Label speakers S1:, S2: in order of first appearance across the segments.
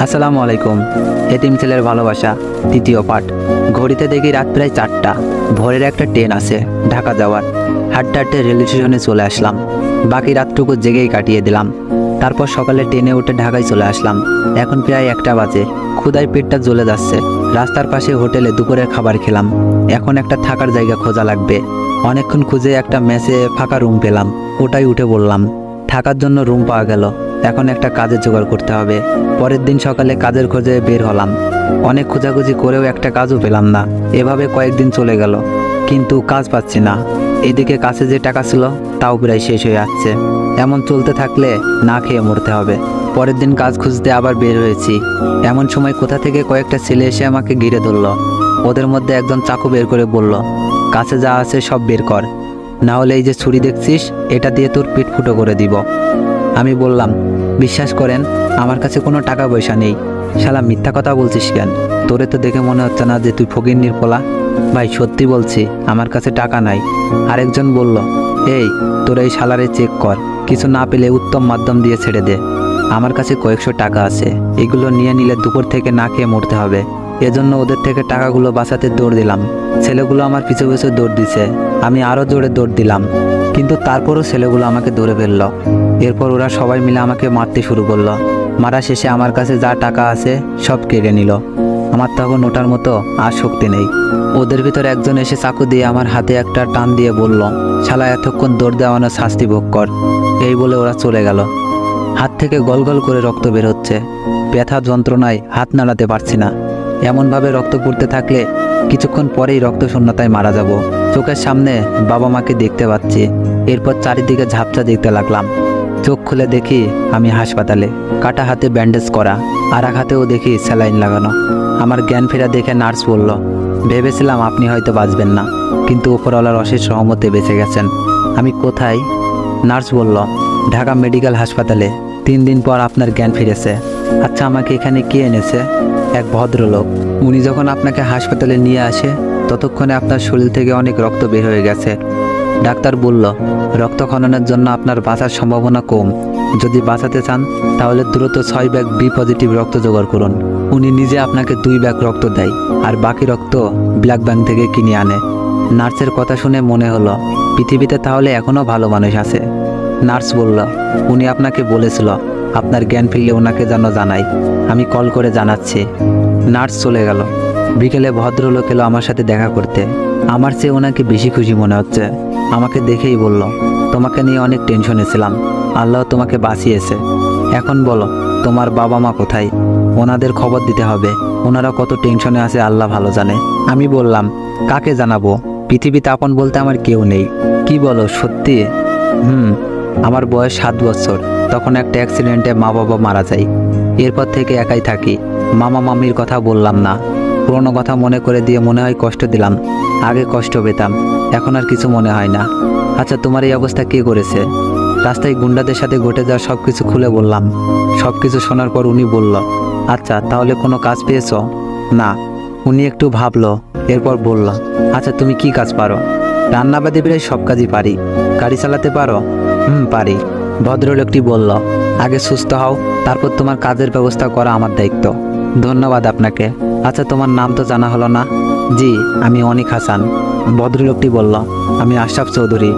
S1: আসসালামু আলাইকুম। এতিম ছেলের ভালোবাসা, দ্বিতীয় পাঠ। ঘড়িতে দেখি রাত প্রায় চারটা। ভোরের একটা ট্রেন আছে, ঢাকা যাওয়ার। হাঁটতে হাঁটতে রেল স্টেশনে চলে আসলাম। বাকি রাতটুকু জেগেই কাটিয়ে দিলাম। তারপর সকালে ট্রেনে উঠে ঢাকায় চলে আসলাম। এখন প্রায় একটা বাজে। ক্ষুদায় পেটটা জ্বলে যাচ্ছে। রাস্তার পাশে হোটেলে দুপুরের খাবার খেলাম। এখন একটা থাকার জায়গা খোঁজা লাগবে। অনেকক্ষণ খুঁজে একটা মেসে ফাঁকা রুম পেলাম। ওটাই উঠে বললাম, থাকার জন্য রুম পাওয়া গেল। এখন একটা কাজের জোগাড় করতে হবে। পরের দিন সকালে কাজের খোঁজে বের হলাম। অনেক খোঁজাখুঁজি করেও একটা কাজও পেলাম না। এভাবে কয়েকদিন চলে গেল। কিন্তু কাজ পাচ্ছি না। এদিকে কাছে যে টাকা ছিল, তাও প্রায় শেষ হয়ে যাচ্ছে এমন চলতে থাকলে না খেয়ে মরতে হবে। পরের দিন কাজ খুঁজতে আবার বের হয়েছি। এমন সময় কোথা থেকে কয়েকটা ছেলে এসে আমাকে ঘিরে ধরলো। ওদের মধ্যে একজন চাকু বের করে বলল, কাছে যা আছে সব বের কর। না হলে এই যে ছুরি দেখছিস, এটা দিয়ে তোর পিঠ ফুটো করে দিব। আমি বললাম, বিশ্বাস করেন, আমার কাছে কোনো টাকা পয়সা নেই। শালা, মিথ্যা কথা বলছিস কেন? তোরে তো দেখে মনে হচ্ছে না যে তুই ফকির নির্পলা ভাই, সত্যি বলছি, আমার কাছে টাকা নাই। আরেকজন বলল, এই, তোর এই শালারে চেক কর, কিছু না পেলে উত্তম মাধ্যম দিয়ে ছেড়ে দে। আমার কাছে কয়েকশো টাকা আছে, এগুলো নিয়ে নিলে দুপুর থেকে না খেয়ে মরতে হবে। এজন্য ওদের থেকে টাকাগুলো বাঁচাতে দৌড় দিলাম। ছেলেগুলো আমার পিছু পিছু দৌড় দিছে, আমি আরও জোরে দৌড় দিলাম। কিন্তু তারপরও ছেলেগুলো আমাকে দৌড়ে ফেলল। এরপর ওরা সবাই মিলে আমাকে মারতে শুরু করল। মারা শেষে আমার কাছে যা টাকা আছে, সব কেড়ে নিল। আমার তখন ওটার মতো আর শক্তি নেই। ওদের ভিতর একজন এসে চাকু দিয়ে আমার হাতে একটা টান দিয়ে বলল, শালা, এতক্ষণ দৌড় দেওয়ানো শাস্তি ভোগ কর। এই বলে ওরা চলে গেল। হাত থেকে গল গল করে রক্ত বের হচ্ছে। ব্যথা যন্ত্রণায় হাত নাড়াতে পারছি না। এমনভাবে রক্ত পড়তে থাকলে কিছুক্ষণ পরেই রক্ত শূন্যতায় মারা যাব। চোখের সামনে বাবা মাকে দেখতে পাচ্ছি। এরপর চারিদিকে ঝাপসা দেখতে লাগলাম। চোখ খুলে দেখি আমি হাসপাতালে, কাটা হাতে ব্যান্ডেজ করা, আর এক হাতেও দেখি স্যালাইন লাগানো। আমার জ্ঞান ফেরা দেখে নার্স বলল, ভেবেছিলাম আপনি হয়তো বাঁচবেন না, কিন্তু উপরওয়ালার অশেষ সহমতে বেঁচে গেছেন। আমি কোথায়? নার্স বলল, ঢাকা মেডিকেল হাসপাতালে, তিন দিন পর আপনার জ্ঞান ফিরেছে। আচ্ছা আমাকে এখানে কে এনেছে? এক ভদ্রলোক, উনি যখন আপনাকে হাসপাতালে নিয়ে আসে, ততক্ষণে আপনার শরীর থেকে অনেক রক্ত বের হয়ে গেছে। ডাক্তার বলল, রক্ত খননের জন্য আপনার বাঁচার সম্ভাবনা কম। যদি বাঁচাতে চান, তাহলে দ্রুত ছয় ব্যাগ বি পজিটিভ রক্ত জোগাড় করুন। উনি নিজে আপনাকে দুই ব্যাগ রক্ত দেয়, আর বাকি রক্ত ব্ল্যাক ব্যাংক থেকে কিনে আনে। নার্সের কথা শুনে মনে হলো, পৃথিবীতে তাহলে এখনও ভালো মানুষ আছে। নার্স বলল, উনি আপনাকে বলেছিল, আপনার জ্ঞান ফিরলে ওনাকে যেন জানাই। আমি কল করে জানাচ্ছি। নার্স চলে গেল। বিকেলে ভদ্রলোক এলো আমার সাথে দেখা করতে। আমার চেয়ে ওনাকে বেশি খুশি মনে হচ্ছে। আমাকে দেখেই বলল, তোমাকে নিয়ে অনেক টেনশনে ছিলাম। আল্লাহ তোমাকে বাঁচিয়েছে। এখন বলো, তোমার বাবা মা কোথায়? ওনাদের খবর দিতে হবে। ওনারা কত টেনশনে আছে আল্লাহ ভালো জানে। আমি বললাম, কাকে জানাব? পৃথিবীতে আপন বলতে আমার কেউ নেই। কি বলো, সত্যি? হুম, আমার বয়স সাত বছর। তখন একটা অ্যাক্সিডেন্টে মা বাবা মারা যায়। এরপর থেকে একাই থাকি। মামা মামির কথা বললাম না। পুরোনো কথা মনে করে দিয়ে মনে হয় কষ্ট দিলাম। আগে কষ্ট পেতাম, এখন আর কিছু মনে হয় না। আচ্ছা তোমার এই অবস্থা কে করেছে? রাস্তায় গুন্ডাদের সাথে ঘটে যাওয়া সব কিছু খুলে বললাম। সব কিছু শোনার পর উনি বলল আচ্ছা তাহলে কোনো কাজ পেয়েছ? না। উনি একটু ভাবলো, এরপর বলল আচ্ছা তুমি কি কাজ পারো? রান্নাবাদী প্রায় সব কাজই পারি। গাড়ি চালাতে পারো? হুম, পারি। ভদ্রলোকটি বলল, আগে সুস্থ হও, তারপর তোমার কাজের ব্যবস্থা করা আমার দায়িত্ব। ধন্যবাদ আপনাকে। আচ্ছা তোমার নাম তো জানা হলো না? জি, আমি অনিক হাসান। ভদ্রলোকটি বলল, আমি আশরাফ চৌধুরী।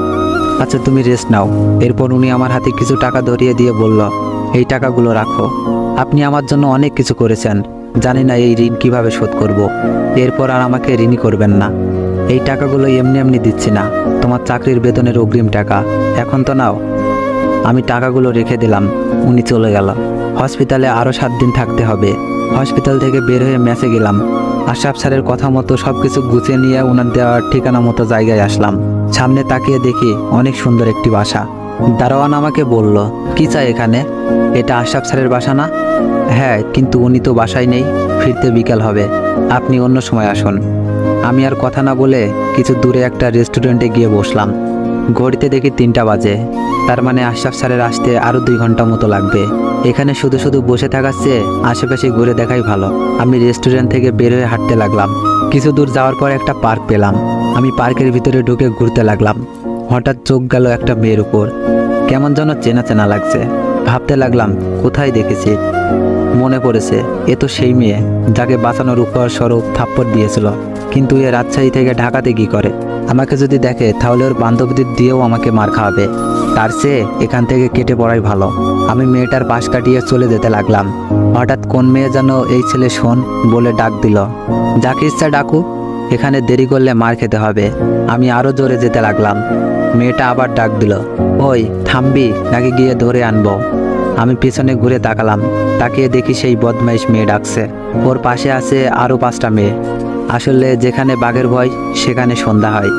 S1: আচ্ছা তুমি রেস্ট নাও। এরপর উনি আমার হাতে কিছু টাকা ধরিয়ে দিয়ে বলল, এই টাকাগুলো রাখো। আপনি আমার জন্য অনেক কিছু করেছেন। জানি না এই ঋণ কীভাবে শোধ করব। এরপর আর আমাকে ঋণই করবেন না। এই টাকাগুলো এমনি এমনি দিচ্ছি না। তোমার চাকরির বেতনের অগ্রিম টাকা। এখন তো নাও। আমি টাকাগুলো রেখে দিলাম। উনি চলে গেল। হসপিটালে আরও সাত দিন থাকতে হবে। হসপিটাল থেকে বের হয়ে ম্যাচে গেলাম। আশরাফ স্যারের কথা মতো সব কিছু গুছিয়ে নিয়ে ওনার দেওয়ার ঠিকানা মতো জায়গায় আসলাম। সামনে তাকিয়ে দেখি অনেক সুন্দর একটি বাসা। দারোয়ান আমাকে বলল, কি চাই এখানে? এটা আশরাফ স্যারের বাসা না? হ্যাঁ কিন্তু উনি তো বাসায় নেই। ফিরতে বিকাল হবে। আপনি অন্য সময় আসুন। আমি আর কথা না বলে কিছু দূরে একটা রেস্টুরেন্টে গিয়ে বসলাম। ঘড়িতে দেখি তিনটা বাজে। তার মানে আশরাফ স্যারের আসতে আরও দুই ঘণ্টা মতো লাগবে। এখানে শুধু শুধু বসে থাকার চেয়ে আশেপাশে ঘুরে দেখাই ভালো। আমি রেস্টুরেন্ট থেকে বের হয়ে হাঁটতে লাগলাম। কিছু দূর যাওয়ার পর একটা পার্ক পেলাম। আমি পার্কের ভিতরে ঢুকে ঘুরতে লাগলাম। হঠাৎ চোখ গেল একটা মেয়ের উপর। কেমন যেন চেনা চেনা লাগছে। ভাবতে লাগলাম, কোথায় দেখেছি? মনে পড়েছে, এ তো সেই মেয়ে, যাকে বাঁচানোর উপর স্বরূপ থাপ্পড় দিয়েছিল। কিন্তু এ রাজশাহী থেকে ঢাকাতে কি করে? আমাকে যদি দেখে, তাহলে ওর বান্ধবীদের দিয়েও আমাকে মার খাওয়াবে। তার চেয়ে এখান থেকে কেটে পড়াই ভালো। আমি মেয়েটার পাশ কাটিয়ে চলে যেতে লাগলাম। হঠাৎ কোন মেয়ে যেন এই ছেলে শোন বলে ডাক দিল। যাকে ইচ্ছা ডাকুক এখানে দেরি করলে মার খেতে হবে। আমি আরও জোরে যেতে লাগলাম। মেয়েটা আবার ডাক দিল, ওই, থামবি, নাকি গিয়ে ধরে আনব? আমি পিছনে ঘুরে তাকালাম। তাকিয়ে দেখি সেই বদমাইশ মেয়ে ডাকছে। ওর পাশে আছে আরও পাঁচটা মেয়ে। আসলে যেখানে বাঘের ভয়, সেখানে সন্ধ্যা হয়।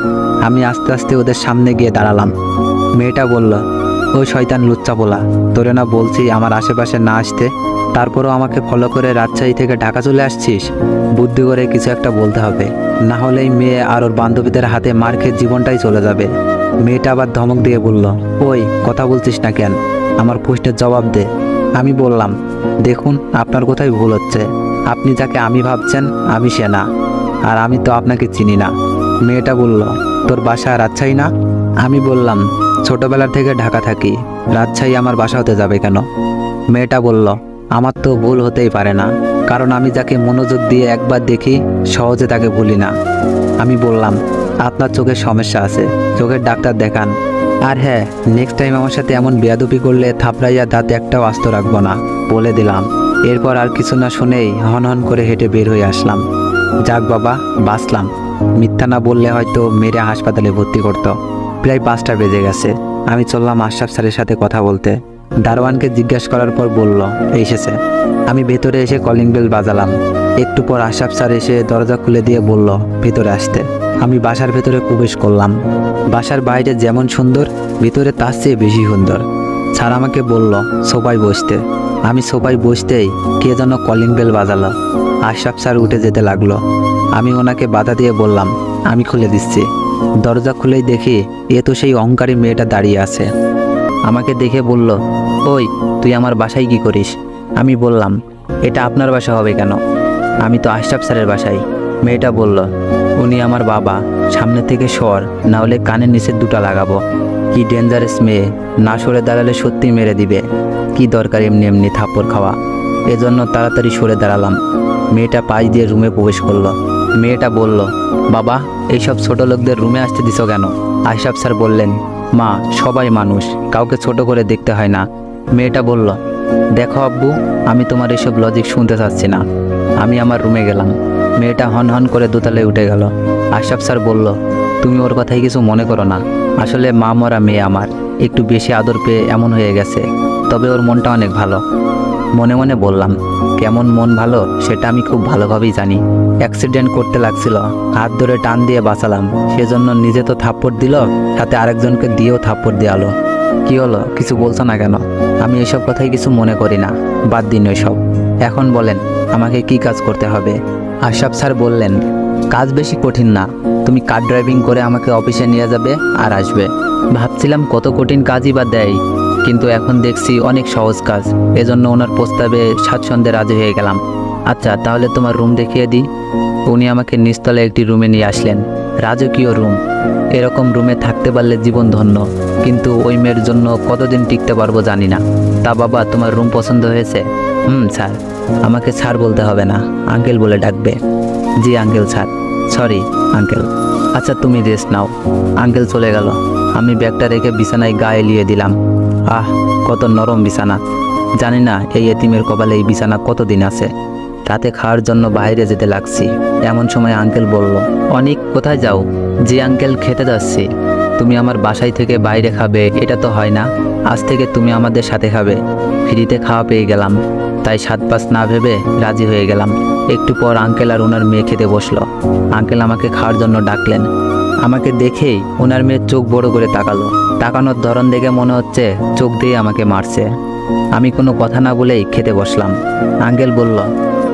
S1: আমি আস্তে আস্তে ওদের সামনে গিয়ে দাঁড়ালাম। মেয়েটা বলল ওই শয়তান লুচ্চা পোলা, তোরে না বলছি আমার আশেপাশে না আসতে, তারপরও আমাকে ফলো করে রাজশাহী থেকে ঢাকা চলে আসছিস? বুদ্ধি করে কিছু একটা বলতে হবে, না হলেই মেয়ে আর ওর বান্ধবীদের হাতে মার খেয়ে জীবনটাই চলে যাবে। মেয়েটা আবার ধমক দিয়ে বলল, ওই, কথা বলছিস না কেন? আমার প্রশ্নের জবাব দে। আমি বললাম, দেখুন, আপনার কোথায় ভুল হচ্ছে। আপনি যাকে আমি ভাবছেন, আমি সে না আর আমি তো আপনাকে চিনি না। মেয়েটা বলল, তোর বাসা রাজশাহী না? আমি বললাম, ছোটবেলা থেকে ঢাকা থাকি, রাজশাহী আমার বাসা হতে যাবে কেন? মেয়েটা বলল, আমার তো ভুল হতেই পারে না, কারণ আমি যাকে মনোযোগ দিয়ে একবার দেখি, সহজে তাকে ভুলি না। আমি বললাম, আপনার চোখের সমস্যা আছে, চোখের ডাক্তার দেখান। আর হ্যাঁ নেক্সট টাইম আমার সাথে এমন বেয়াদুপি করলে থাপড়াইয়া দাঁতে একটাও আস্ত রাখব না, বলে দিলাম। এরপর আর কিছু না শুনেই হন হন করে হেঁটে বের হয়ে আসলাম। যাক বাবা, বাঁচলাম। মিথ্যা না বললে হয়তো মেরে হাসপাতালে ভর্তি করতো। প্রায় পাঁচটা বেজে গেছে। আমি চললাম আশরাফ স্যারের সাথে কথা বলতে। দারোয়ানকে জিজ্ঞাসা করার পর বলল, এসেছে। আমি ভেতরে এসে কলিং বেল বাজালাম। একটু পর আশরাফ স্যার এসে দরজা খুলে দিয়ে বলল, ভেতরে আসতে। আমি বাসার ভেতরে প্রবেশ করলাম। বাসার বাইরে যেমন সুন্দর, ভিতরে তার চেয়ে বেশি সুন্দর। স্যার আমাকে বলল সোফায় বসতে। আমি সোফায় বসতেই কে যেন কলিং বেল বাজালো। আশরাফ স্যার উঠে যেতে লাগল। আমি ওনাকে বাধা দিয়ে বললাম আমি খুলে দিচ্ছি। দরজা খুলেই দেখি এ তো সেই অহংকারী মেয়েটা দাঁড়িয়ে আছে। আমাকে দেখে বলল, ওই, তুই আমার বাসায় কি করিস? আমি বললাম, এটা আপনার বাসা হবে কেন? আমি তো আশরাফ স্যারের বাসায়। মেয়েটা বলল, উনি আমার বাবা, সামনে থেকে সর, না হলে কানের নিচে দুটা লাগাবো। কি ডেঞ্জারাস মেয়ে, না সরে দাঁড়ালে সত্যি মেরে দিবে। কি দরকার এমনি এমনি থাপ্পড় খাওয়া? এজন্য তাড়াতাড়ি সরে দাঁড়ালাম। মেয়েটা পাশ দিয়ে রুমে প্রবেশ করল। মেয়েটা বলল, বাবা, এইসব ছোট লোকদের রুমে আসতে দিছ কেন? আশরাফ স্যার বললেন, মা, সবাই মানুষ, কাউকে ছোট করে দেখতে হয় না। মেয়েটা বলল, দেখো আব্বু, আমি তোমার এসব লজিক শুনতে চাচ্ছি না। আমি আমার রুমে গেলাম। মেয়েটা হন হন করে দোতলায় উঠে গেল। আশরাফ স্যার বলল, তুমি ওর কথাই কিছু মনে করো না। আসলে মা মরা মেয়ে আমার, একটু বেশি আদর পেয়ে এমন হয়ে গেছে। তবে ওর মনটা অনেক ভালো। মনে মনে বললাম, কেমন মন ভালো, সেটা আমি খুব ভালোভাবেই জানি। অ্যাক্সিডেন্ট করতে লাগছিল, হাত ধরে টান দিয়ে বাঁচালাম। সেজন্য নিজে তো থাপ্পড় দিল, সাথে আরেকজনকে দিয়েও থাপ্পড় দেওয়ালো কি হলো? কিছু বলছো না কেন? আমি এসব কথাই কিছু মনে করি না। বাদ দিন সব এখন বলেন, আমাকে কি কাজ করতে হবে? আশরাফ স্যার বললেন, কাজ বেশি কঠিন না। তুমি কার ড্রাইভিং করে আমাকে অফিসে নিয়ে যাবে আর আসবে? ভাবছিলাম কত কঠিন কাজই বা দেয়। কিন্তু এখন দেখছি অনেক সহজ কাজ। এজন্য ওনার প্রস্তাবে স্বাচ্ছন্দ্যে রাজি হয়ে গেলাম। আচ্ছা তাহলে তোমার রুম দেখিয়ে দিই। উনি আমাকে নিচতলে একটি রুমে নিয়ে আসলেন। রাজকীয় রুম। এরকম রুমে থাকতে পারলে জীবন ধন্য। কিন্তু ওই মেয়ের জন্য কতদিন টিকতে পারব জানি না। তা বাবা, তোমার রুম পছন্দ হয়েছে? হুম, স্যার। আমাকে স্যার বলতে হবে না। আঙ্কেল বলে ডাকবে। জি, আঙ্কেল স্যার। Sorry, uncle. আচ্ছা তুমি রেস্ট নাও। আঙ্কেল চলে গেল। আমি ব্যাগটা রেখে বিছানায় গায়ে লিয়ে দিলাম। আহ, কত নরম বিছানা। জানি না এই এতিমের কপালে এই বিছানা কতদিন আছে। রাতে খাওয়ার জন্য বাইরে যেতে লাগছি। এমন সময় আঙ্কেল বলল, অনেক, কোথায় যাও? জি আঙ্কেল খেতে যাচ্ছি। তুমি আমার বাসায় থেকে বাইরে খাবে, এটা তো হয় না। আজ থেকে তুমি আমাদের সাথে খাবে। ফ্রিতে খাওয়া পেয়ে গেলাম। তাই সাত পাঁচ না ভেবে রাজি হয়ে গেলাম। একটু পর আঙ্কেল আর ওনার মেয়ে খেতে বসল। আঙ্কেল আমাকে খাওয়ার জন্য ডাকলেন। আমাকে দেখেই ওনার মেয়ের চোখ বড় করে তাকালো। তাকানোর ধরন দেখে মনে হচ্ছে চোখ দিয়ে আমাকে মারছে। আমি কোনো কথা না বলেই খেতে বসলাম। আঙ্কেল বলল,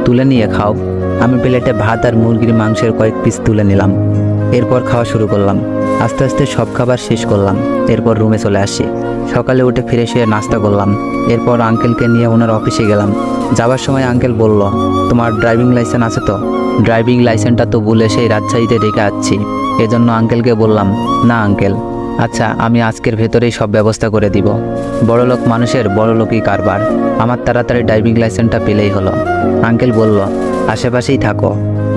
S1: তুলে নিয়ে খাও। আমি প্লেটে ভাত আর মুরগির মাংসের কয়েক পিস তুলে নিলাম। এরপর খাওয়া শুরু করলাম। আস্তে আস্তে সব খাবার শেষ করলাম। এরপর রুমে চলে আসি। সকালে উঠে ফিরে এসে নাস্তা করলাম। এরপর আঙ্কেলকে নিয়ে ওনার অফিসে গেলাম। যাওয়ার সময় আঙ্কেল বলল, তোমার ড্রাইভিং লাইসেন্স আছে তো? ড্রাইভিং লাইসেন্সটা তো ভুলে সেই রাজশাহীতে রেখে আসছি। এজন্য আঙ্কেলকে বললাম, না আঙ্কেল। আচ্ছা আমি আজকের ভেতরেই সব ব্যবস্থা করে দিব। বড়লোক মানুষের বড়লোকই কারবার। আমার তাড়াতাড়ি ড্রাইভিং লাইসেন্সটা পেলেই হলো। আঙ্কেল বলল, আশেপাশেই থাকো।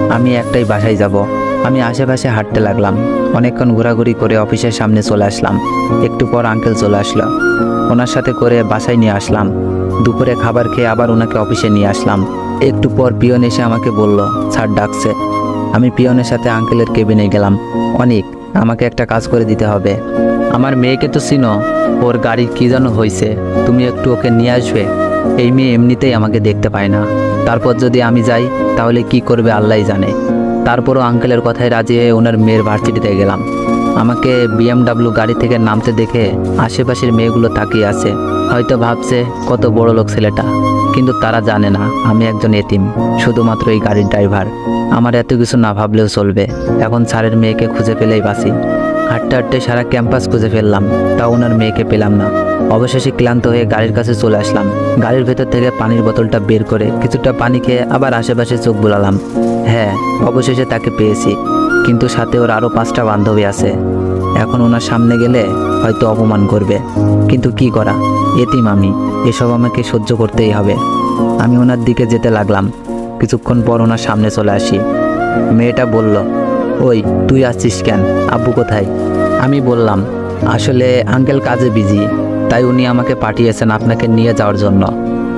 S1: আমি একটাই বাসায় যাব। আমি আশেপাশে হাঁটতে লাগলাম। অনেকক্ষণ ঘোরাঘুরি করে অফিসের সামনে চলে আসলাম। একটু পর আঙ্কেল চলে আসলো। ওনার সাথে করে বাসায় নিয়ে আসলাম। দুপুরে খাবার খেয়ে আবার ওনাকে অফিসে নিয়ে আসলাম। একটু পর পিয়ন এসে আমাকে বলল স্যার ডাকছে। আমি পিয়নের সাথে আঙ্কেলের কেবিনে গেলাম। অনেক আমাকে একটা কাজ করে দিতে হবে। আমার মেয়েকে তো চিনো, ওর গাড়ি কী যেন হয়েছে তুমি একটু ওকে নিয়ে আসবে। এই মেয়ে এমনিতেই আমাকে দেখতে পায় না। তারপর যদি আমি যাই, তাহলে কি করবে আল্লাহই জানে। তারপরও আঙ্কেলের কথায় রাজি হয়ে ওনার মেয়ের ভার্সিটিতে গেলাম। আমাকে বিএমডাব্লিউ গাড়ি থেকে নামতে দেখে আশেপাশের মেয়েগুলো তাকিয়ে আছে। হয়তো ভাবছে, কত বড় লোক ছেলেটা। কিন্তু তারা জানে না, আমি একজন এতিম, শুধুমাত্র এই গাড়ির ড্রাইভার। আমার এত কিছু না ভাবলেও চলবে। এখন স্যারের মেয়েকে খুঁজে পেলেই বাসি হাঁটতে হাঁটতে সারা ক্যাম্পাস খুঁজে ফেললাম, তা ওনার মেয়েকে পেলাম না। অবশেষে ক্লান্ত হয়ে গাড়ির কাছে চলে আসলাম। গাড়ির ভেতর থেকে পানির বোতলটা বের করে কিছুটা পানি খেয়ে আবার আশেপাশে চোখ বুলালাম। হ্যাঁ অবশেষে তাকে পেয়েছি। কিন্তু সাথে ওর আরও পাঁচটা বান্ধবী আছে। এখন ওনার সামনে গেলে হয়তো অপমান করবে। কিন্তু কি করা? এতিম আমি, এসব আমাকে সহ্য করতেই হবে। আমি ওনার দিকে যেতে লাগলাম। কিছুক্ষণ পর ওনার সামনে চলে আসি। মেয়েটা বলল, ওই, তুই আসছিস কেন? আব্বু কোথায়? আমি বললাম, আসলে আঙ্কেল কাজে বিজি, তাই উনি আমাকে পাঠিয়েছেন আপনাকে নিয়ে যাওয়ার জন্য।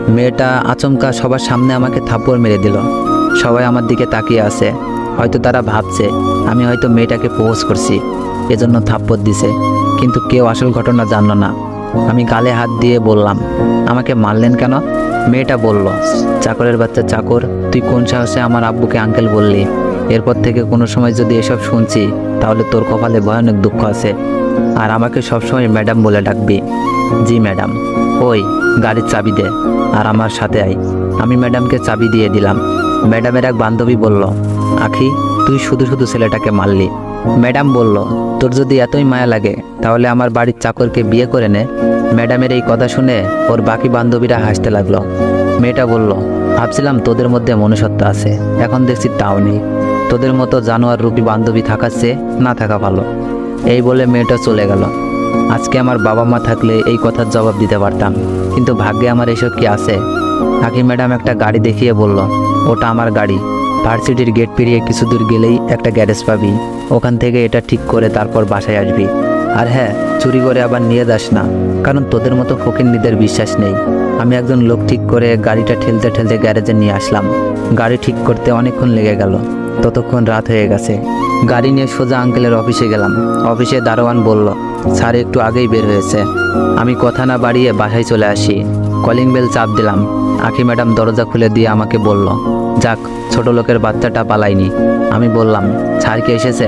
S1: মেয়েটা আচমকা সবার সামনে আমাকে থাপ্পড় মেরে দিল। সবাই আমার দিকে তাকিয়ে আছে। হয়তো তারা ভাবছে, আমি হয়তো মেয়েটাকে পোজ করছি, এজন্য থাপ্পড় দিছে। কিন্তু কেউ আসল ঘটনা জানলো না। আমি গালে হাত দিয়ে বললাম, আমাকে মারলেন কেন? মেয়েটা বলল, চাকরের বাচ্চা চাকর, তুই কোন সাহসে আমার আব্বুকে আঙ্কেল বললি? এরপর থেকে কোনো সময় যদি এসব শুনছি, তাহলে তোর কপালে ভয়ানক দুঃখ আছে। আর আমাকে সবসময় ম্যাডাম বলে ডাকবি। জি ম্যাডাম ওই, গাড়ির চাবি দে, আর আমার সাথে আই আমি ম্যাডামকে চাবি দিয়ে দিলাম। ম্যাডামের এক বান্ধবী বলল, আখি, তুই শুধু শুধু ছেলেটাকে মারলি। ম্যাডাম বলল, তোর যদি এতই মায়া লাগে, তাহলে আমার বাড়ির চাকরকে বিয়ে করে নে। ম্যাডামের এই কথা শুনে ওর বাকি বান্ধবীরা হাসতে লাগল। মেয়েটা বলল, ভাবছিলাম তোদের মধ্যে মনুষ্যত্ব আছে, এখন দেখছি তাও নেই। তোদের মতো জানোয়ার রূপী বান্ধবী থাকার চেয়ে না থাকা ভালো। এই বলে মেয়েটা চলে গেল। আজকে আমার বাবা মা থাকলে এই কথার জবাব দিতে পারতাম, কিন্তু ভাগ্যে আমার এসব কি আছে? আকি ম্যাডাম একটা গাড়ি দেখিয়ে বলল, ওটা আমার গাড়ি। ভার্সিটির গেট পেরিয়ে কিছু দূর গেলেই একটা গ্যারেজ পাবি। ওখান থেকে এটা ঠিক করে তারপর বাসায় আসবি। আর হ্যাঁ চুরি করে আবার নিয়ে যাস না, কারণ তোদের মতো ফকিন্নিদের বিশ্বাস নেই। আমি একজন লোক ঠিক করে গাড়িটা ঠেলতে ঠেলতে গ্যারেজে নিয়ে আসলাম। গাড়ি ঠিক করতে অনেকক্ষণ লেগে গেল। ততক্ষণ রাত হয়ে গেছে। গাড়ি নিয়ে সোজা আঙ্কেলের অফিসে গেলাম। অফিসে দারোয়ান বলল, স্যার, একটু আগেই বের হয়েছে। আমি কথা না বাড়িয়ে বাসায় চলে আসি। কলিং বেল চাপ দিলাম। আখি ম্যাডাম দরজা খুলে দিয়ে আমাকে বলল যাক, ছোট লোকের বাচ্চাটা পালাইনি আমি বললাম, ছাড় কি এসেছে?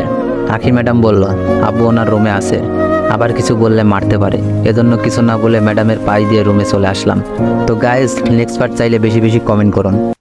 S1: আখি ম্যাডাম বলল, আব্বু ওনার রুমে আছে। আবার কিছু বললে মারতে পারে। এজন্য কিছু না বলে ম্যাডামের পাই দিয়ে রুমে চলে আসলাম। তো গাইজ নেক্সট পার্ট চাইলে বেশি বেশি কমেন্ট করুন।